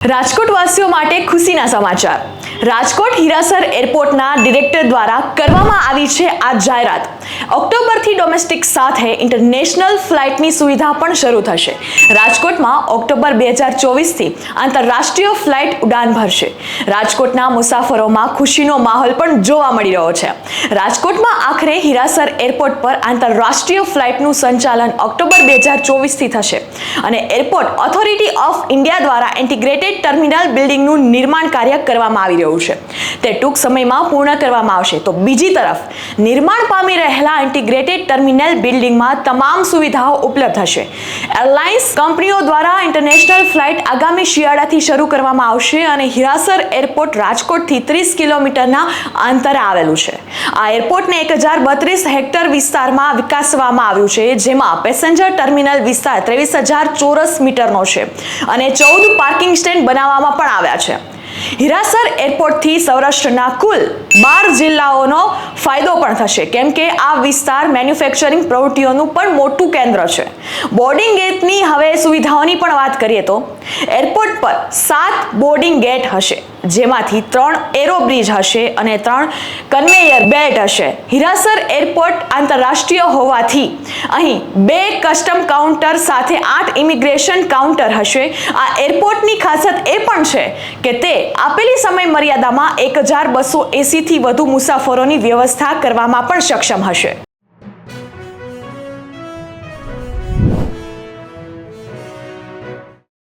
રાજકોટ વાસીઓ માટે ખુશીના સમાચાર. રાજકોટ હીરાસર એરપોર્ટના ડિરેક્ટર દ્વારા કરવામાં આવી છે આ જાહેરાત. ઓક્ટોબરથી ડોમેસ્ટિક સાથે ઇન્ટરનેશનલ ફ્લાઇટની સુવિધા પણ શરૂ થશે. રાજકોટમાં ઓક્ટોબર બે હજાર ચોવીસથી આંતરરાષ્ટ્રીય ફ્લાઇટ ઉડાન ભરશે. રાજકોટના મુસાફરોમાં ખુશીનો માહોલ પણ જોવા મળી રહ્યો છે. રાજકોટમાં આખરે હીરાસર એરપોર્ટ પર આંતરરાષ્ટ્રીય ફ્લાઇટનું સંચાલન ઓક્ટોબર બે હજાર ચોવીસથી થશે અને એરપોર્ટ ઓથોરિટી ઓફ ઇન્ડિયા દ્વારા ઇન્ટિગ્રેટેડ ટર્મિનલ બિલ્ડિંગનું નિર્માણ કાર્ય કરવામાં આવી રહ્યું છે. તે ટૂંક સમયમાં પૂર્ણ કરવામાં આવશે. તો બીજી તરફ, નિર્માણ પામી રહેલા ઇન્ટિગ્રેટેડ ટર્મિનલ બિલ્ડિંગમાં તમામ સુવિધાઓ ઉપલબ્ધ હશે. એરલાઇન્સ કંપનીઓ દ્વારા ઇન્ટરનેશનલ ફ્લાઇટ આગામી શિયાળાથી શરૂ કરવામાં આવશે અને હિરાસર એરપોર્ટ રાજકોટથી ત્રીસ કિલોમીટરના અંતરે આવેલું છે. આ એરપોર્ટને એક હજાર બત્રીસ હેક્ટર વિસ્તારમાં વિકાસવામાં આવ્યું છે, જેમાં પેસેન્જર ટર્મિનલ વિસ્તાર ત્રેવીસ હજાર ચોરસ મીટરનો છે અને ચૌદ પાર્કિંગ સ્ટેન્ડ બનાવવામાં પણ આવ્યા છે. હિરાસર એરપોર્ટથી સૌરાષ્ટ્રના કુલ બાર જિલ્લાઓનો ફાયદો પણ થશે. કેમ કે આ વિસ્તાર મેન્યુફેક્ચરિંગ પ્રવૃત્તિઓનું પણ મોટું કેન્દ્ર છે. બોર્ડિંગ ગેટની હવે સુવિધાઓની પણ વાત કરીએ તો એરપોર્ટ પર સાત બોર્ડિંગ ગેટ હશે, જેમાંથી ત્રણ એરો બ્રિજ હશે અને ત્રણ કન્વેયર બેલ્ટ હશે. હિરાસર એરપોર્ટ આંતરરાષ્ટ્રીય હોવાથી અહીં બે કસ્ટમ કાઉન્ટર સાથે આઠ ઇમિગ્રેશન કાઉન્ટર હશે. આ એરપોર્ટની ખાસિયત એ પણ છે કે તે આપેલી સમય મર્યાદામાં એક હજાર બસો એંસીથી વધુ મુસાફરોની વ્યવસ્થા કરવામાં પણ સક્ષમ હશે.